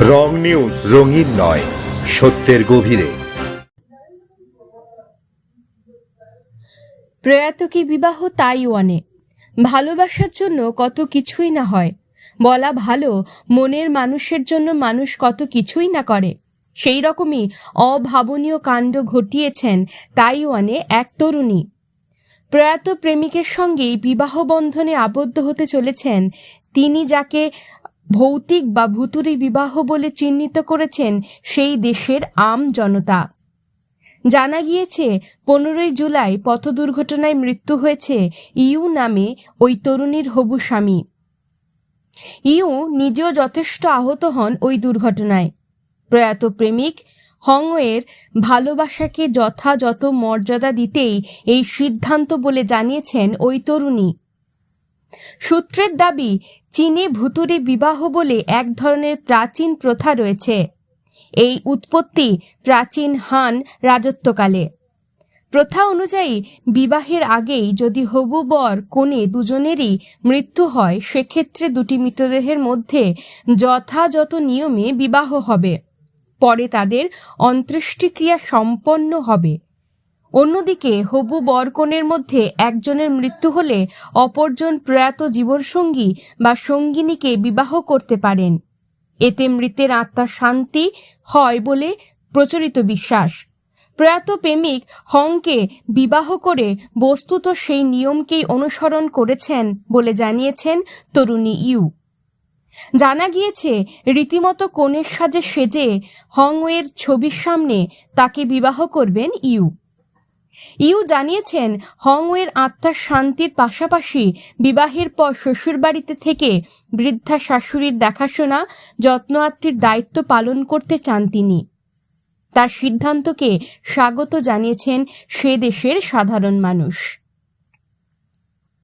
রং news, রঙিন নয়, সত্যের গভীরে। প্রয়াতকে বিবাহ তাইওয়ানে? ভালোবাসার জন্য কত কিছুই না হয়। বলা ভালো, মনের মানুষের জন্য মানুষ কত কিছুই না করে। সেই রকমই অভাবনীয় কাণ্ড ঘটিয়েছেন তাইওয়ানে এক তরুণী। প্রয়াত প্রেমিকের সঙ্গেই বিবাহ বন্ধনে আবদ্ধ হতে চলেছেন তিনি যাকে ভৌতিক বা ভুতুরি বিবাহ বলে চিহ্নিত করেছেন সেই দেশের আম জনতা। জানা গিয়েছে, পনেরোই জুলাই পথ দুর্ঘটনায় মৃত্যু হয়েছে ইউ নামে ওই তরুণীর হবু স্বামী। ইউ নিজেও যথেষ্ট আহত হন ওই দুর্ঘটনায়। প্রয়াত প্রেমিক হংওয়ের ভালোবাসাকে যথাযথ মর্যাদা দিতেই এই সিদ্ধান্ত বলে জানিয়েছেন ওই তরুণী। সূত্রের দাবি, চীনে ভুতুরে বিবাহ বলে এক ধরনের প্রাচীন প্রথা রয়েছে। এই উৎপত্তি প্রাচীন হান রাজত্বকালে। প্রথা অনুযায়ী, বিবাহের আগেই যদি হবু বর কোণে দুজনেরই মৃত্যু হয়, সেক্ষেত্রে দুটি মৃতদেহের মধ্যে যথাযথ নিয়মে বিবাহ হবে। পরে তাদের অন্ত্যেষ্টিক্রিয়া সম্পন্ন হবে। অন্যদিকে, হবু বরকনের মধ্যে একজনের মৃত্যু হলে অপরজন প্রয়াত জীবনসঙ্গী বা সঙ্গিনীকে বিবাহ করতে পারেন। এতে মৃতের আত্মার শান্তি হয় বলে প্রচলিত বিশ্বাস। প্রয়াত প্রেমিক হংকে বিবাহ করে বস্তুত সেই নিয়মকেই অনুসরণ করেছেন বলে জানিয়েছেন তরুণী ইউ। জানা গিয়েছে, রীতিমতো কনের সাজে সেজে হংওয়ের ছবির সামনে তাকে বিবাহ করবেন ইউ। ইউ জানিয়েছেন, হংওয়ের আত্মার শান্তির পাশাপাশি বিবাহের পর শ্বশুরবাড়িতে থেকে বৃদ্ধা শাশুড়ির দেখাশোনা যত্ন আত্মীর দায়িত্ব পালন করতে চান তিনি। তার সিদ্ধান্তকে স্বাগত জানিয়েছেন সে দেশের সাধারণ মানুষ।